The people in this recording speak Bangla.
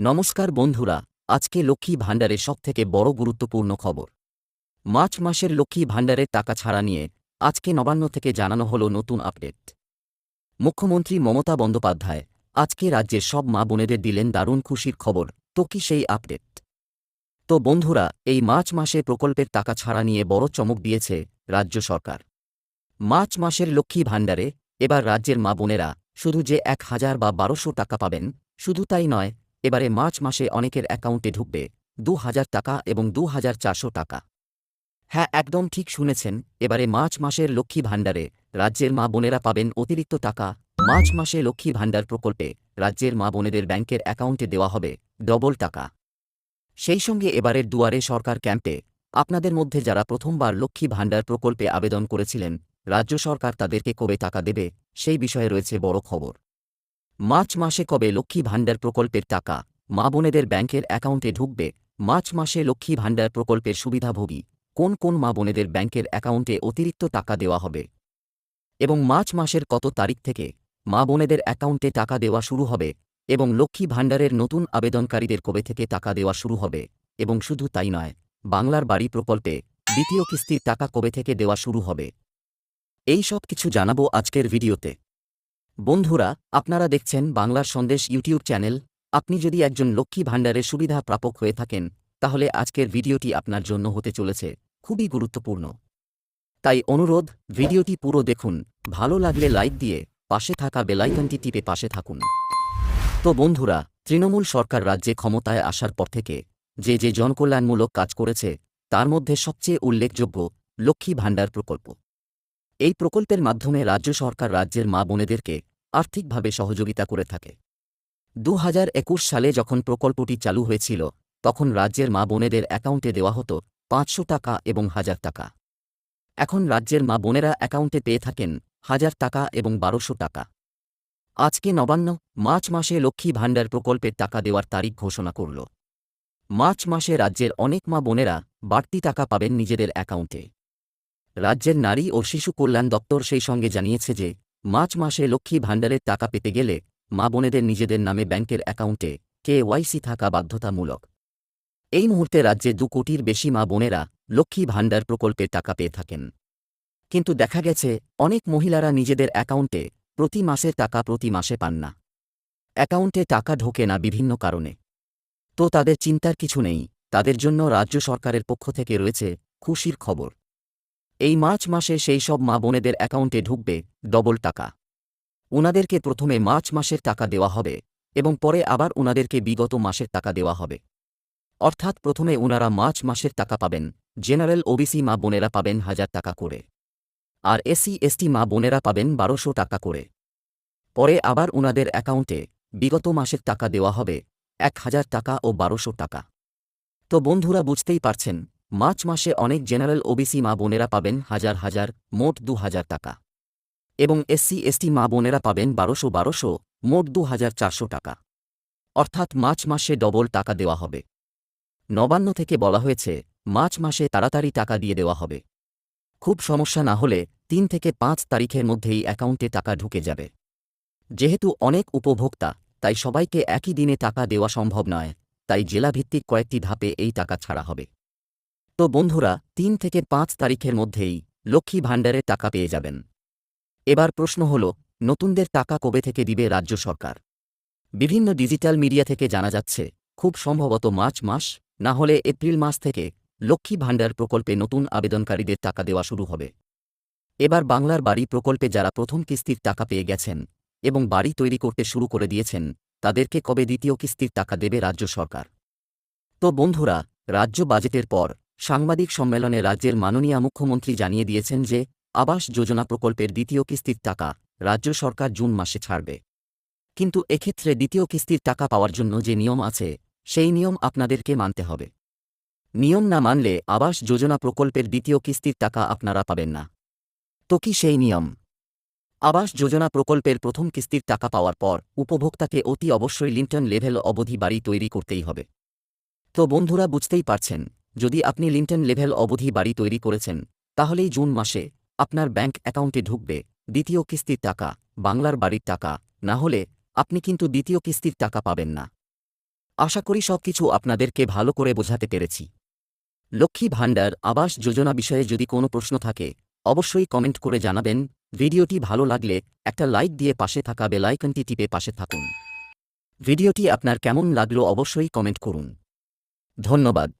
নমস্কার বন্ধুরা, আজকে লক্ষ্মী ভাণ্ডারের সবথেকে বড় গুরুত্বপূর্ণ খবর। মার্চ মাসের লক্ষ্মী ভাণ্ডারের টাকা ছাড়া নিয়ে আজকে নবান্ন থেকে জানানো হল নতুন আপডেট। মুখ্যমন্ত্রী মমতা বন্দ্যোপাধ্যায় আজকে রাজ্যের সব মা বোনেদের দিলেন দারুণ খুশির খবর, তো কি সেই আপডেট? তো বন্ধুরা, এই মার্চ মাসে প্রকল্পের টাকা ছাড়া নিয়ে বড় চমক দিয়েছে রাজ্য সরকার। মার্চ মাসের লক্ষ্মী ভাণ্ডারে এবার রাজ্যের মা বোনেরা শুধু যে এক হাজার বা বারোশো টাকা পাবেন, শুধু তাই নয় এবারে মার্চ মাসে অনেকের অ্যাকাউন্টে ঢুকবে দু হাজার টাকা এবং দু হাজার চারশো টাকা। হ্যাঁ একদম ঠিক শুনেছেন, এবারে মার্চ মাসের লক্ষ্মী ভাণ্ডারে রাজ্যের মা বোনেরা পাবেন অতিরিক্ত টাকা। মার্চ মাসে লক্ষ্মী ভাণ্ডার প্রকল্পে রাজ্যের মা বোনেদের ব্যাংকের অ্যাকাউন্টে দেওয়া হবে ডবল টাকা। সেই সঙ্গে এবারের দুয়ারে সরকার ক্যাম্পে আপনাদের মধ্যে যারা প্রথমবার লক্ষ্মী ভাণ্ডার প্রকল্পে আবেদন করেছিলেন, রাজ্য সরকার তাদেরকে কবে টাকা দেবে, সেই বিষয়ে রয়েছে বড় খবর। মার্চ মাসে কবে লক্ষ্মী ভাণ্ডার প্রকল্পের টাকা? মা বোনেদের ব্যাংকের অ্যাকাউন্টে ঢুকবে। মার্চ মাসে লক্ষ্মী ভাণ্ডার প্রকল্পের সুবিধাভোগী। কোন কোন মা বোনেদের ব্যাংকের অ্যাকাউন্টে অতিরিক্ত টাকা দেওয়া হবে? এবং মার্চ মাসের কত তারিখ থেকে মা বোনেদের অ্যাকাউন্টে টাকা দেওয়া শুরু হবে? এবং লক্ষ্মী ভাণ্ডারের নতুন আবেদনকারীদের কবে থেকে টাকা দেওয়া শুরু হবে? এবং শুধু তাই নয়, বাংলার বাড়ি প্রকল্পে দ্বিতীয় কিস্তির টাকা কবে থেকে দেওয়া শুরু হবে? এই সব কিছু জানাব আজকের ভিডিওতে। বন্ধুরা, আপনারা দেখছেন বাংলার সন্দেশ ইউটিউব চ্যানেল। আপনি যদি একজন লক্ষ্মী ভাণ্ডারের সুবিধা প্রাপক হয়ে থাকেন, তাহলে আজকের ভিডিওটি আপনার জন্য হতে চলেছে, খুবই গুরুত্বপূর্ণ। তাই অনুরোধ, ভিডিওটি পুরো দেখুন, ভালো লাগলে লাইক দিয়ে পাশে থাকা বেলাইকনটি টিপে পাশে থাকুন। তো বন্ধুরা, তৃণমূল সরকার রাজ্যে ক্ষমতায় আসার পর থেকে যে যে জনকল্যাণমূলক কাজ করেছে, তার মধ্যে সবচেয়ে উল্লেখযোগ্য লক্ষ্মী ভাণ্ডার প্রকল্প। এই প্রকল্পের মাধ্যমে রাজ্য সরকার রাজ্যের মা বোনেদেরকে আর্থিকভাবে সহযোগিতা করে থাকে। দু হাজার একুশ সালে যখন প্রকল্পটি চালু হয়েছিল, তখন রাজ্যের মা বোনেদের অ্যাকাউন্টে দেওয়া হতো পাঁচশো টাকা এবং হাজার টাকা। এখন রাজ্যের মা বোনেরা অ্যাকাউন্টে পেয়ে থাকেন হাজার টাকা এবং বারোশো টাকা। আজকে নবান্ন, মার্চ মাসে লক্ষ্মী ভাণ্ডার প্রকল্পের টাকা দেওয়ার তারিখ ঘোষণা করল। মার্চ মাসে রাজ্যের অনেক মা বোনেরা বাড়তি টাকা পাবেন নিজেদের অ্যাকাউন্টে। রাজ্যের নারী ও শিশু কল্যাণ দপ্তর সেই সঙ্গে জানিয়েছে যে মার্চ মাসে লক্ষ্মী ভাণ্ডারের টাকা পেতে গেলে মা বোনেদের নিজেদের নামে ব্যাংকের অ্যাকাউন্টে কে ওয়াইসি থাকা বাধ্যতামূলক। এই মুহূর্তে রাজ্যে দু কোটির বেশি মা বোনেরা লক্ষ্মী ভাণ্ডার প্রকল্পে টাকা পেয়ে থাকেন। কিন্তু দেখা গেছে, অনেক মহিলারা নিজেদের অ্যাকাউন্টে প্রতি মাসে টাকা প্রতি মাসে পান না। অ্যাকাউন্টে টাকা ঢোকে না বিভিন্ন কারণে। তো তাদের চিন্তার কিছু নেই, তাদের জন্য রাজ্য সরকারের পক্ষ থেকে রয়েছে খুশির খবর। এই মার্চ মাসে সেই সব মা বোনেদের অ্যাকাউন্টে ঢুকবে, ডবল টাকা। উনাদেরকে প্রথমে মার্চ মাসের টাকা দেওয়া হবে এবং পরে আবার উনাদেরকে বিগত মাসের টাকা দেওয়া হবে। অর্থাৎ প্রথমে উনারা মার্চ মাসের টাকা পাবেন, জেনারেল ওবিসি মা বোনেরা পাবেন হাজার টাকা করে। আর এসসি, এসটি মা বোনেরা পাবেন বারোশো টাকা করে। পরে আবার উনাদের অ্যাকাউন্টে বিগত মাসের টাকা দেওয়া হবে, এক হাজার টাকা ও বারোশো টাকা। তো বন্ধুরা বুঝতেই পারছেন মার্চ মাসে অনেক জেনারেল ওবিসি মা বোনেরা পাবেন হাজার হাজার, মোট দু হাজার টাকা। এবং এসসি, এসটি মা বোনেরা পাবেন বারোশো বারোশো, মোট দু হাজার চারশো টাকা। অর্থাৎ মার্চ মাসে ডবল টাকা দেওয়া হবে। নবান্ন থেকে বলা হয়েছে, মার্চ মাসে তাড়াতাড়ি টাকা দিয়ে দেওয়া হবে। খুব সমস্যা না হলে তিন থেকে পাঁচ তারিখের মধ্যেই অ্যাকাউন্টে টাকা ঢুকে যাবে। যেহেতু অনেক উপভোক্তা, তাই সবাইকে একই দিনে টাকা দেওয়া সম্ভব নয়, তাই জেলাভিত্তিক কয়েকটি ধাপে এই টাকা ছাড়া হবে। তো বন্ধুরা, তিন থেকে পাঁচ তারিখের মধ্যেই লক্ষ্মী ভাণ্ডারে টাকা পেয়ে যাবেন। এবার প্রশ্ন হল, নতুনদের টাকা কবে থেকে দিবে রাজ্য সরকার? বিভিন্ন ডিজিটাল মিডিয়া থেকে জানা যাচ্ছে, খুব সম্ভবত মার্চ মাস, না হলে এপ্রিল মাস থেকে লক্ষ্মী ভাণ্ডার প্রকল্পে নতুন আবেদনকারীদের টাকা দেওয়া শুরু হবে। এবার বাংলার বাড়ি প্রকল্পে যারা প্রথম কিস্তির টাকা পেয়ে গেছেন এবং বাড়ি তৈরি করতে শুরু করে দিয়েছেন, তাদেরকে কবে দ্বিতীয় কিস্তির টাকা দেবে রাজ্য সরকার? তো বন্ধুরা, রাজ্য বাজেটের পর সাংবাদিক সম্মেলনে রাজ্যের মাননীয় মুখ্যমন্ত্রী জানিয়ে দিয়েছেন যে, আবাস যোজনা প্রকল্পের দ্বিতীয় কিস্তির টাকা রাজ্য সরকার জুন মাসে ছাড়বে। কিন্তু এক্ষেত্রে দ্বিতীয় কিস্তির টাকা পাওয়ার জন্য যে নিয়ম আছে, সেই নিয়ম আপনাদেরকে মানতে হবে। নিয়ম না মানলে আবাস যোজনা প্রকল্পের দ্বিতীয় কিস্তির টাকা আপনারা পাবেন না। তো কি সেই নিয়ম? আবাস যোজনা প্রকল্পের প্রথম কিস্তির টাকা পাওয়ার পর উপভোক্তাকে অতি অবশ্যই লিন্টন লেভেল অবধি বাড়ি তৈরি করতেই হবে। তো বন্ধুরা বুঝতেই পারছেন যদি আপনি লিন্টন লেভেল অবধি বাড়ি তৈরি করেছেন, তাহলেই জুন মাসে আপনার ব্যাংক অ্যাকাউন্টে ঢুকবে দ্বিতীয় কিস্তির টাকা, বাংলার বাড়ির টাকা, না হলে আপনি কিন্তু দ্বিতীয় কিস্তির টাকা পাবেন না। আশা করি সবকিছু আপনাদেরকে ভালো করে বোঝাতে পেরেছি। লক্ষ্মী ভাণ্ডার, আবাস যোজনা বিষয়ে যদি কোনো প্রশ্ন থাকে, অবশ্যই কমেন্ট করে জানাবেন। ভিডিওটি ভালো লাগলে একটা লাইক দিয়ে পাশে থাকা বেলাইকনটি টিপে পাশে থাকুন। ভিডিওটি আপনার কেমন লাগল অবশ্যই কমেন্ট করুন। ধন্যবাদ।